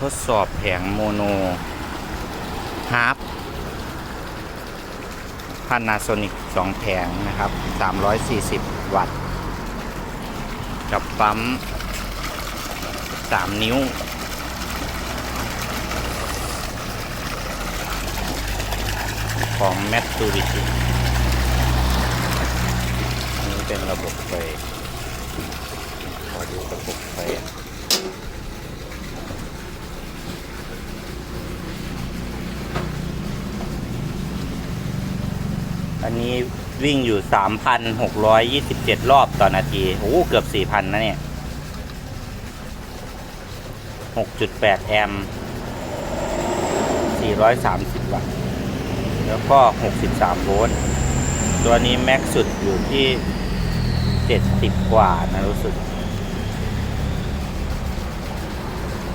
ทดสอบแผงโมโนฮาร์ปพานาโซนิก2แผงนะครับ 340 วัตต์ กับปั๊ม 3 นิ้ว ของ m a t s u b i s h i นี่เป็นระบบไฟอดูระบบไฟ อันนี้วิ่งอยู่ 3,627 รอบต่อนาที โอ้ เกือบ 4,000 นะเนี่ย 6.8 แอมป์430 วัตต์ แล้วก็ 63 โวลต์ ตัวนี้แม็กสุดอยู่ที่ 70 กว่านะรู้สึก